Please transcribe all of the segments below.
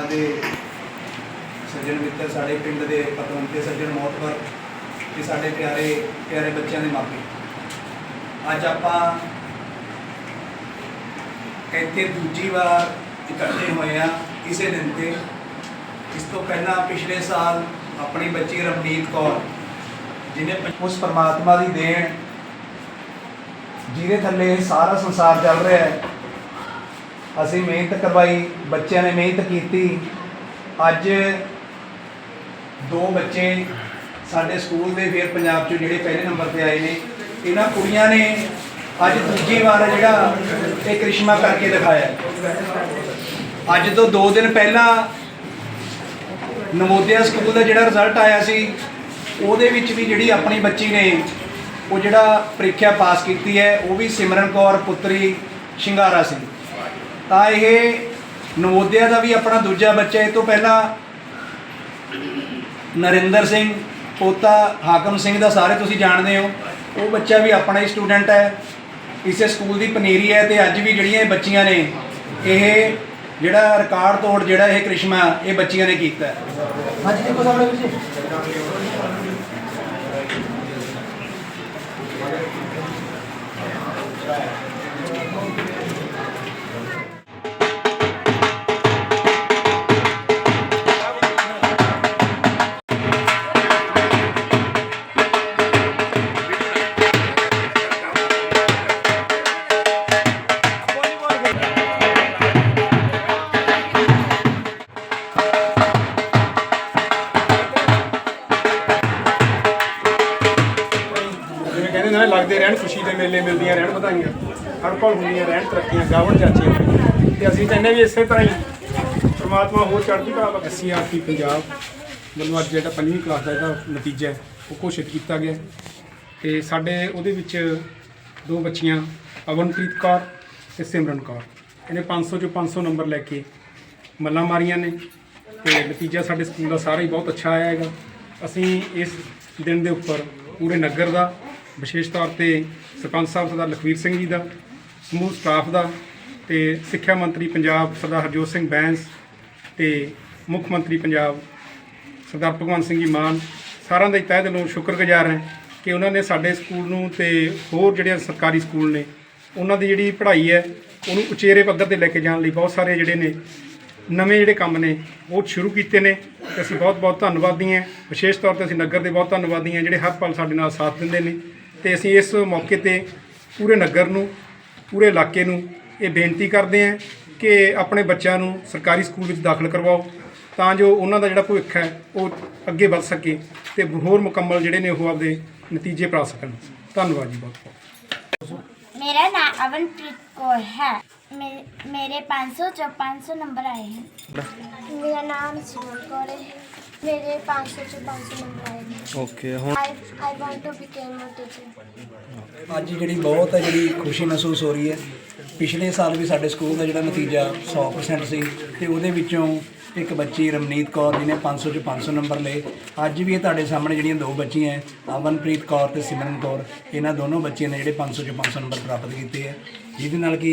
ਉਹਨਾਂ ਦੇ ਸੱਜਣ ਮਿੱਤਰ, ਸਾਡੇ ਪਿੰਡ ਦੇ ਪਤਵੰਤੇ ਸੱਜਣ ਮੌਤਵਰ ਤੇ ਸਾਡੇ ਪਿਆਰੇ ਪਿਆਰੇ ਬੱਚਿਆਂ ਦੇ ਮਾਪੇ। ਅੱਜ ਆਪਾਂ ਇੱਥੇ ਦੂਜੀ ਵਾਰ ਇਕੱਠੇ ਹੋਏ ਆ ਇਸੇ ਦਿਨ ਤੇ। ਇਸ ਤੋਂ ਪਹਿਲਾਂ ਪਿਛਲੇ ਸਾਲ ਆਪਣੀ ਬੱਚੀ ਰਮਨੀਤ ਕੌਰ ਜਿਨੇ ਉਸ ਪਰਮਾਤਮਾ ਦੀ ਦੇਣ, ਜਿਹਦੇ ਥੱਲੇ ਸਾਰਾ ਸੰਸਾਰ ਚੱਲ ਰਿਹਾ ਹੈ। ਅਸੀਂ ਮਿਹਨਤ ਕਰਵਾਈ, ਬੱਚਿਆਂ ਨੇ ਮਿਹਨਤ ਕੀਤੀ। ਅੱਜ ਦੋ ਬੱਚੇ ਸਾਡੇ ਸਕੂਲ ਦੇ ਫਿਰ ਪੰਜਾਬ 'ਚੋਂ ਜਿਹੜੇ ਪਹਿਲੇ ਨੰਬਰ ਤੇ ਆਏ ਨੇ, ਇਹਨਾਂ ਕੁੜੀਆਂ ਨੇ ਅੱਜ ਦੂਜੀ ਵਾਰ ਜਿਹੜਾ ਇਹ ਕ੍ਰਿਸ਼ਮਾ ਕਰਕੇ ਦਿਖਾਇਆ। ਅੱਜ ਤੋਂ 2 ਦਿਨ ਪਹਿਲਾਂ ਨਵੋਦਿਆ ਸਕੂਲ ਦਾ ਜਿਹੜਾ ਰਿਜ਼ਲਟ ਆਇਆ ਸੀ, ਉਹਦੇ ਵਿੱਚ ਵੀ ਜਿਹੜੀ ਆਪਣੀ ਬੱਚੀ ਨੇ, ਉਹ ਜਿਹੜਾ ਪ੍ਰੀਖਿਆ ਪਾਸ ਕੀਤੀ ਹੈ, ਉਹ ਵੀ ਸਿਮਰਨ ਕੌਰ ਪੁੱਤਰੀ ਸ਼ਿੰਗਾਰਾ ਸੀ। ਤਾਂ ਇਹ ਨਵੋਦਿਆ ਦਾ ਵੀ ਆਪਣਾ ਦੂਜਾ ਬੱਚਾ ਇਹ ਤੋਂ ਪਹਿਲਾਂ ਨਰਿੰਦਰ ਸਿੰਘ, ਪੋਤਾ ਹਾਕਮ ਸਿੰਘ ਦਾ ਸਾਰੇ ਤੁਸੀਂ ਜਾਣਦੇ ਹੋ। ਉਹ ਬੱਚਾ ਵੀ ਆਪਣਾ ਹੀ ਸਟੂਡੈਂਟ ਹੈ। ਇਸੇ ਸਕੂਲ ਦੀ ਪਨੀਰੀ ਹੈ ਤੇ ਅੱਜ ਵੀ ਜਿਹੜੀਆਂ ਇਹ ਬੱਚੀਆਂ ਨੇ, ਇਹ ਜਿਹੜਾ ਰਿਕਾਰਡ ਤੋੜ ਜਿਹੜਾ ਇਹ ਕ੍ਰਿਸ਼ਮਾ, ਇਹ ਬੱਚੀਆਂ ਨੇ ਕੀਤਾ ਹਾਂਜੀ, ਦੇਖੋ ਸਾਹਮਣੇ ਵੀਰ ਜੀ। ਜਿਵੇਂ ਕਹਿੰਦੇ ਨੇ ਲੱਗਦੇ ਰਹਿਣ, ਖੁਸ਼ੀ ਦੇ ਮੇਲੇ ਮਿਲਦੀਆਂ ਰਹਿਣ ਵਧਾਈਆਂ। ਹਰ ਪਲ ਹੁੰਦੀਆਂ ਰਹਿਣ, ਤਰੱਕੀਆਂ, ਗਾਵਣ, ਚਾਚੀਆਂ ਤੇ ਅਸੀਂ ਕਹਿੰਦੇ ਵੀ ਇਸੇ ਤਰ੍ਹਾਂ ਹੀ ਪ੍ਰਮਾਤਮਾ ਹੋਰ ਚੜ੍ਹਦੀ ਕਲਾ ਬਖਸ਼ੇ ਸੀਆਰਪੀ ਪੰਜਾਬ ਵੱਲੋਂ ਅੱਜ ਜਿਹੜਾ ਪੰਜਵੀਂ ਕਲਾਸ ਦਾ ਇਹਦਾ ਨਤੀਜਾ ਹੈ, ਉਹ ਘੋਸ਼ਿਤ ਕੀਤਾ ਗਿਆ ਤੇ ਸਾਡੇ ਉਹਦੇ ਵਿੱਚ ਦੋ ਬੱਚੀਆਂ, ਅਵਨਪ੍ਰੀਤ ਕੌਰ ਤੇ ਸਿਮਰਨ ਕੌਰ। ਇਹਨੇ 500 ਚੋਂ 500 ਨੰਬਰ ਲੈ ਕੇ ਮੱਲਾਂ ਮਾਰੀਆਂ ਨੇ। ਤੇ ਨਤੀਜਾ ਸਾਡੇ ਸਕੂਲ ਦਾ ਸਾਰਾ ਹੀ ਬਹੁਤ ਅੱਛਾ ਆਇਆ ਹੈਗਾ। ਅਸੀਂ ਇਸ ਦਿਨ ਦੇ ਉੱਪਰ ਪੂਰੇ ਨਗਰ ਦਾ ਵਿਸ਼ੇਸ਼ ਤੌਰ ਤੇ ਸਰਪੰਚ ਸਾਹਿਬ ਸਰਦਾਰ ਲਖਵੀਰ ਸਿੰਘ ਜੀ ਦਾ, ਸਮੂਹ ਸਟਾਫ ਦਾ ਤੇ ਸਿੱਖਿਆ ਮੰਤਰੀ ਪੰਜਾਬ ਸਰਦਾਰ ਹਰਜੋਤ ਸਿੰਘ ਬੈਂਸ ਤੇ ਮੁੱਖ ਮੰਤਰੀ ਪੰਜਾਬ ਸਰਦਾਰ ਭਗਵੰਤ ਸਿੰਘ ਜੀ ਮਾਨ ਸਾਰਿਆਂ ਦਾ ਹੀ ਤਹਿ ਦਿਲੋਂ ਸ਼ੁਕਰਗੁਜ਼ਾਰ ਹਾਂ ਕਿ ਉਹਨਾਂ ਨੇ ਸਾਡੇ ਸਕੂਲ ਨੂੰ ਤੇ ਹੋਰ ਜਿਹੜੇ ਸਰਕਾਰੀ ਸਕੂਲ ਨੇ, ਉਹਨਾਂ ਦੀ ਜਿਹੜੀ ਪੜ੍ਹਾਈ ਹੈ, ਉਹਨੂੰ ਉਚੇਰੇ ਪੱਧਰ ਤੇ ਲੈ ਕੇ ਜਾਣ ਲਈ ਬਹੁਤ ਸਾਰੇ ਜਿਹੜੇ ਨੇ ਨਵੇਂ ਜਿਹੜੇ ਕੰਮ ਨੇ, ਉਹ ਸ਼ੁਰੂ ਕੀਤੇ ਨੇ ਤੇ ਅਸੀਂ ਬਹੁਤ ਬਹੁਤ ਧੰਨਵਾਦੀ ਹਾਂ। ਵਿਸ਼ੇਸ਼ ਤੌਰ ਤੇ ਅਸੀਂ ਨਗਰ ਦੇ ਬਹੁਤ ਧੰਨਵਾਦੀ ਹਾਂ ਜਿਹੜੇ ਹਰ ਪਲ ਸਾਡੇ ਨਾਲ ਸਾਥ ਦਿੰਦੇ ਨੇ। ਤੇ ਅਸੀਂ ਇਸ ਮੌਕੇ ਤੇ ਪੂਰੇ ਨਗਰ ਨੂੰ, ਪੂਰੇ ਇਲਾਕੇ ਨੂੰ ਇਹ ਬੇਨਤੀ ਕਰਦੇ ਹਾਂ ਕਿ ਆਪਣੇ ਬੱਚਿਆਂ ਨੂੰ ਸਰਕਾਰੀ ਸਕੂਲ ਵਿੱਚ ਦਾਖਲ ਕਰਵਾਓ, ਤਾਂ ਜੋ ਉਹਨਾਂ ਦਾ ਜਿਹੜਾ ਭਵਿੱਖ ਹੈ ਉਹ ਅੱਗੇ ਵੱਧ ਸਕੇ ਤੇ ਹੋਰ ਮੁਕੰਮਲ ਜਿਹੜੇ ਨੇ ਉਹ ਆਪਦੇ ਨਤੀਜੇ ਪ੍ਰਾਪਤ ਸਕਣ ਧੰਨਵਾਦ ਜੀ ਬਹੁਤ ਬਹੁਤ। ਮੇਰਾ ਨਾਮ ਅਵਨਪ੍ਰੀਤ ਕੌਰ ਹੈ। मे- मेरे 500 जो 500 नंबर आए हैं ਮੇਰਾ ਨਾਮ ਸਿਮਰਨ ਕੌਰ ਹੈ ਮੇਰੇ 500 ਚ 500 ਨੰਬਰ ਆਏ ਨੇ ਓਕੇ ਹੁਣ I I want to become a teacher ਅੱਜ ਜਿਹੜੀ ਬਹੁਤ ਹੈ ਜਿਹੜੀ ਖੁਸ਼ੀ ਮਹਿਸੂਸ ਹੋ ਰਹੀ ਹੈ ਪਿਛਲੇ ਸਾਲ ਵੀ ਸਾਡੇ ਸਕੂਲ ਦਾ ਜਿਹੜਾ ਨਤੀਜਾ 100% ਸੀ ਤੇ ਉਹਦੇ ਵਿੱਚੋਂ ਇੱਕ ਬੱਚੀ ਰਮਨੀਤ ਕੌਰ ਜਿਹਨੇ 500 ਚ 500 ਨੰਬਰ ਲਏ ਅੱਜ ਵੀ ਇਹ ਤੁਹਾਡੇ ਸਾਹਮਣੇ ਜਿਹੜੀਆਂ ਦੋ ਬੱਚੀਆਂ ਹੈ ਅਮਨਪ੍ਰੀਤ ਕੌਰ ਤੇ ਸਿਮਰਨ ਕੌਰ ਇਹਨਾਂ ਦੋਨੋਂ ਬੱਚੀਆਂ ਨੇ ਜਿਹੜੇ 500 ਚ 500 ਨੰਬਰ ਪ੍ਰਾਪਤ ਕੀਤੇ ਹੈ ਜਿਹਦੇ ਨਾਲ ਕਿ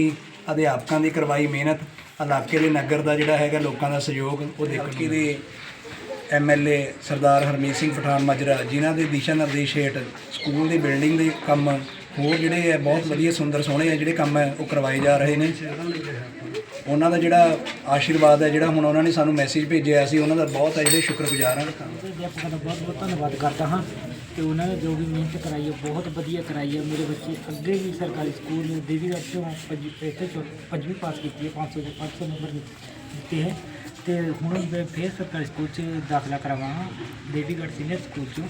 ਅਧਿਆਪਕਾਂ ਦੀ ਕਰਵਾਈ ਮਿਹਨਤ ਇਲਾਕੇ ਦੇ ਨਗਰ ਦਾ ਜਿਹੜਾ ਹੈਗਾ ਲੋਕਾਂ ਦਾ ਸਹਿਯੋਗ ਉਹ ਦੇਖੋ ਕਿ ਦੇ ਐਮਐਲਏ ਸਰਦਾਰ ਹਰਮੀਤ ਸਿੰਘ ਪਠਾਨ ਮਾਜਰਾ ਜਿਨ੍ਹਾਂ ਦੇ ਦਿਸ਼ਾ ਨਿਰਦੇਸ਼ ਹੇਠ ਸਕੂਲ ਦੀ ਬਿਲਡਿੰਗ ਦੇ ਕੰਮ ਹੋਰ ਜਿਹੜੇ ਹੈ ਬਹੁਤ ਵਧੀਆ ਸੁੰਦਰ ਸੋਹਣੇ ਹੈ ਜਿਹੜੇ ਕੰਮ ਹੈ ਉਹ ਕਰਵਾਏ ਜਾ ਰਹੇ ਨੇ। ਉਹਨਾਂ ਦਾ ਜਿਹੜਾ ਆਸ਼ੀਰਵਾਦ ਹੈ ਜਿਹੜਾ ਹੁਣ ਉਹਨਾਂ ਨੇ ਸਾਨੂੰ ਮੈਸੇਜ ਭੇਜਿਆ ਸੀ ਉਹਨਾਂ ਦਾ ਬਹੁਤ ਹੈ ਜਿਹੜੇ ਸ਼ੁਕਰਗੁਜ਼ਾਰ ਹਾਂ। ਬਹੁਤ ਬਹੁਤ ਧੰਨਵਾਦ ਕਰਦਾ ਹਾਂ। ਤੇ ਉਹਨਾਂ ਨੇ ਜੋ ਵੀ ਮਿਹਨਤ ਕਰਾਈ ਹੈ, ਬਹੁਤ ਵਧੀਆ ਕਰਾਈ ਹੈ। ਮੇਰੇ ਬੱਚੇ ਅੱਗੇ ਵੀ ਸਰਕਾਰੀ ਸਕੂਲ ਦੇਵੀਗੜ੍ਹ ਤੋਂ ਪੰਜ, ਇੱਥੇ ਤੋਂ ਪੰਜਵੀਂ ਪਾਸ ਕੀਤੀ ਹੈ 500 ਦੇ 500 ਨੰਬਰ ਦਿੱਤੇ ਹੈ। ਤੇ ਹੁਣ ਮੈਂ ਫਿਰ ਸਰਕਾਰੀ ਸਕੂਲ 'ਚ ਦਾਖਲਾ ਕਰਾਵਾਂ ਦੇਵੀਗੜ੍ਹ ਸੀਨੀਅਰ ਸਕੂਲ 'ਚੋਂ।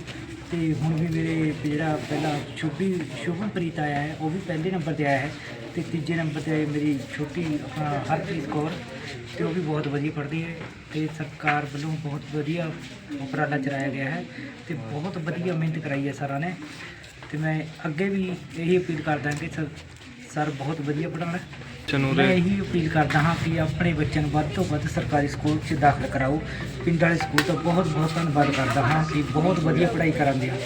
ਤੇ ਹੁਣ ਵੀ ਮੇਰੇ ਜਿਹੜਾ ਪਹਿਲਾ ਸ਼ੁਭੀ ਸ਼ੁਭਮਪ੍ਰੀਤ ਆਇਆ ਹੈ, ਉਹ ਵੀ ਪਹਿਲੇ ਨੰਬਰ ਤੇ ਆਇਆ ਹੈ। ਤੇ ਤੀਜੇ ਨੰਬਰ ਤੇ ਮੇਰੀ ਛੋਟੀ, ਆਪਣਾ ਹਰਪ੍ਰੀਤ ਕੌਰ। ਤੇ ਉਹ ਵੀ ਬਹੁਤ ਵਧੀਆ ਪੜ੍ਹਦੀ ਹੈ ਤੇ ਸਰਕਾਰ ਵੱਲੋਂ ਬਹੁਤ ਵਧੀਆ ਉਪਰਾਲਾ ਚਲਾਇਆ ਗਿਆ ਹੈ ਤੇ ਬਹੁਤ ਵਧੀਆ ਮਿਹਨਤ ਕਰਾਈ ਹੈ ਸਰਾਂ ਨੇ। ਤੇ ਮੈਂ ਅੱਗੇ ਵੀ ਇਹੀ ਅਪੀਲ ਕਰਦਾ ਕਿ ਸਰ ਸਰ ਬਹੁਤ ਵਧੀਆ ਪੜ੍ਹਾਉਣ ਮੈਂ ਇਹੀ ਅਪੀਲ ਕਰਦਾ ਹਾਂ ਕਿ ਆਪਣੇ ਬੱਚਿਆਂ ਨੂੰ ਵੱਧ ਤੋਂ ਵੱਧ ਸਰਕਾਰੀ ਸਕੂਲ 'ਚ ਦਾਖਲ ਕਰਾਓ। ਪਿੰਡ ਵਾਲੇ ਸਕੂਲ ਤੋਂ ਬਹੁਤ ਬਹੁਤ ਧੰਨਵਾਦ ਕਰਦਾ ਹਾਂ ਕਿ ਬਹੁਤ ਵਧੀਆ ਪੜ੍ਹਾਈ ਕਰਾਉਂਦੇ ਆ।